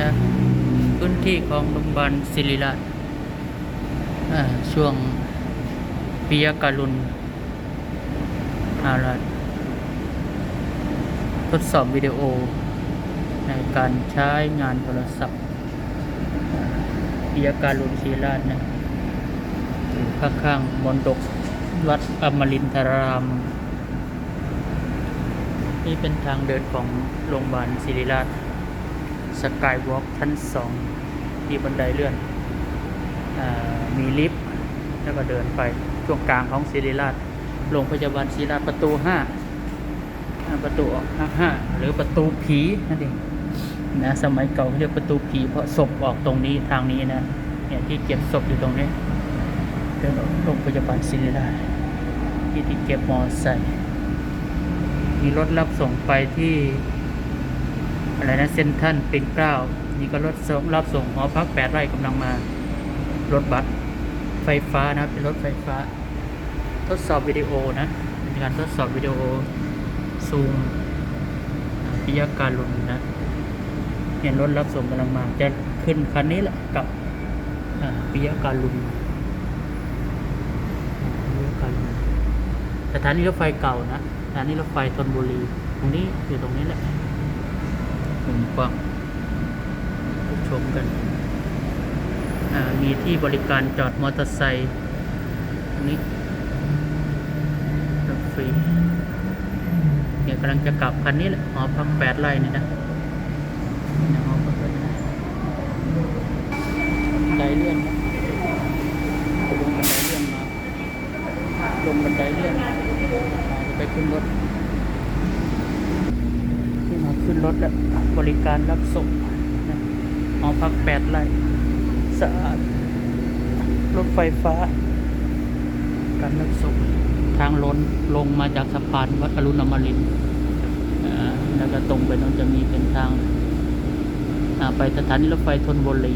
นะพื้นที่ของโรงพยาบาลศิริราชช่วงปิยการุณอาราชทดสอบวิดีโอ ในการใช้งานโทรศัพท์ปิยการุณศิริราชนะอยู่ข้างๆมณฑปวัดอมรินทราราม นี่เป็นทางเดินของโรงพยาบาลศิริราช สกายวอล์กชั้นสองมีบันไดเลื่อนอมีลิฟต์แล้วก็เดินไปช่วงกลางของศิริราชโรงพยาบาลศิริราชประตูห้าประตูออกห้าห้าหรือประตูผีนั่นเองนะสมัยเก่าเขาเรียกประตูผีเพราะศพออกตรงนี้ทางนี้นะเนี่ยที่เก็บศพอยู่ตรงนี้เดินออกโรงพยาบาลศิริราชที่ที่เก็บมอไซค์มีรถรับส่งไปที่ อะไรนะเซนทันป็นเกล้านี่ก็รถส่งรับส่งหอพักแปดไร่กำลังมา รถบัสไฟฟ้านะเป็นรถไฟฟ้า ทดสอบวิดีโอนะเป็นการทดสอบวิดีโอซูมอ่าปิยการุณนะเห็นรถรับส่งกำลังมา จะขึ้นคันนี้แหละกับอ่าปิยการุณปิยการุณสถานีรถไฟเก่านะสถานีรถไฟธนบุรีตรงนี้อยู่ตรงนี้แหละ มุมกว้างชมกัน มีที่บริการจอดมอเตอร์ไซค์ตรงนี้ฟรีเนี่ยกำลังจะกลับคันนี้แหละหอพักแปดไร่นี่นะหอพักแปดไร่ไดเลื่อนนะลงบันไดเลื่อนมาลงบันไดเลื่อนจะไปขึ้นรถ ขึ้นรถแล้วบริการรับส่งนะหอพักแปดไร่สะอาด รถไฟฟ้า การรับส่งทางล้นลงมาจากสะพานวัดอรุณอมรินทร์แล้วก็ตรงไปนั้นจะมีเป็นทางไปสถานีรถไฟธนบุรี